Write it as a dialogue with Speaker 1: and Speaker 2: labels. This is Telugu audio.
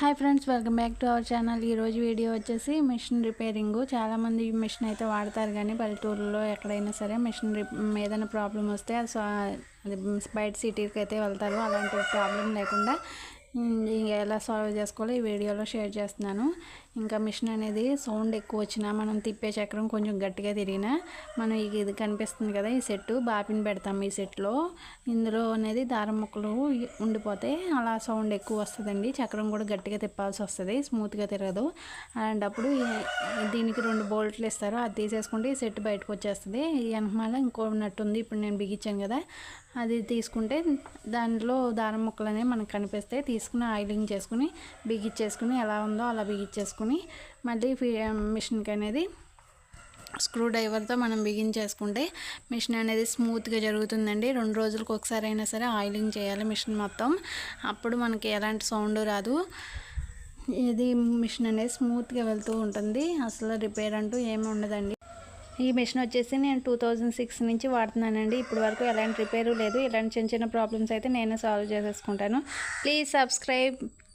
Speaker 1: Hi friends welcome back to our channel ఈరోజు వీడియో వచ్చేసి మిషన్ రిపేరింగ్ చాలామంది మిషన్ అయితే వాడతారు కానీ పల్లెటూరులో ఎక్కడైనా సరే మిషన్ ఏదైనా ప్రాబ్లం వస్తే అది బయట సిటీకి అయితే వెళ్తారు. అలాంటి ప్రాబ్లం లేకుండా ఇంకా ఎలా సాల్వ్ చేసుకోవాలో ఈ వీడియోలో షేర్ చేస్తున్నాను. ఇంకా మిషన్ అనేది సౌండ్ ఎక్కువ వచ్చినా మనం తిప్పే చక్రం కొంచెం గట్టిగా తిరిగినా మనం ఇది కనిపిస్తుంది కదా ఈ సెట్ బాపిని పెడతాం ఈ సెట్లో. ఇందులో అనేది దారం ముక్కలు ఉండిపోతే అలా సౌండ్ ఎక్కువ వస్తుందండి. చక్రం కూడా గట్టిగా తిప్పాల్సి వస్తుంది స్మూత్గా తిరగదు. అలాంటప్పుడు దీనికి రెండు బోల్ట్లు ఇస్తారు అది తీసేసుకుంటే ఈ సెట్ బయటకు వచ్చేస్తుంది. ఈ వెనకమాల ఇంకో నట్టు ఉంది ఇప్పుడు నేను బిగించాను కదా అది తీసుకుంటే దాంట్లో దారం ముక్కలు అనేవి మనకు కనిపిస్తాయి తీసుకుని ఆయిలింగ్ చేసుకుని బిగించేసుకుని ఎలా ఉందో అలా బిగించేసుకుని మళ్ళీ మిషన్కి అనేది స్క్రూ డ్రైవర్తో మనం బిగించేసుకుంటే మిషన్ అనేది స్మూత్గా జరుగుతుందండి. రెండు రోజులకు ఒకసారి అయినా సరే ఆయిలింగ్ చేయాలి మిషన్ మొత్తం. అప్పుడు మనకి ఎలాంటి సౌండ్ రాదు. ఇది మిషన్ అనేది స్మూత్గా వెళ్తూ ఉంటుంది. అసలు రిపేర్ అంటూ ఏమి ఉండదండి. ఈ మిషన్ వచ్చేసి నేను టూ థౌజండ్ సిక్స్ నుంచి వాడుతున్నానండి. ఇప్పటి వరకు ఎలాంటి రిపేరు లేదు. ఇలాంటి చిన్న చిన్న ప్రాబ్లమ్స్ అయితే నేనే సాల్వ్ చేసేసుకుంటాను. Please subscribe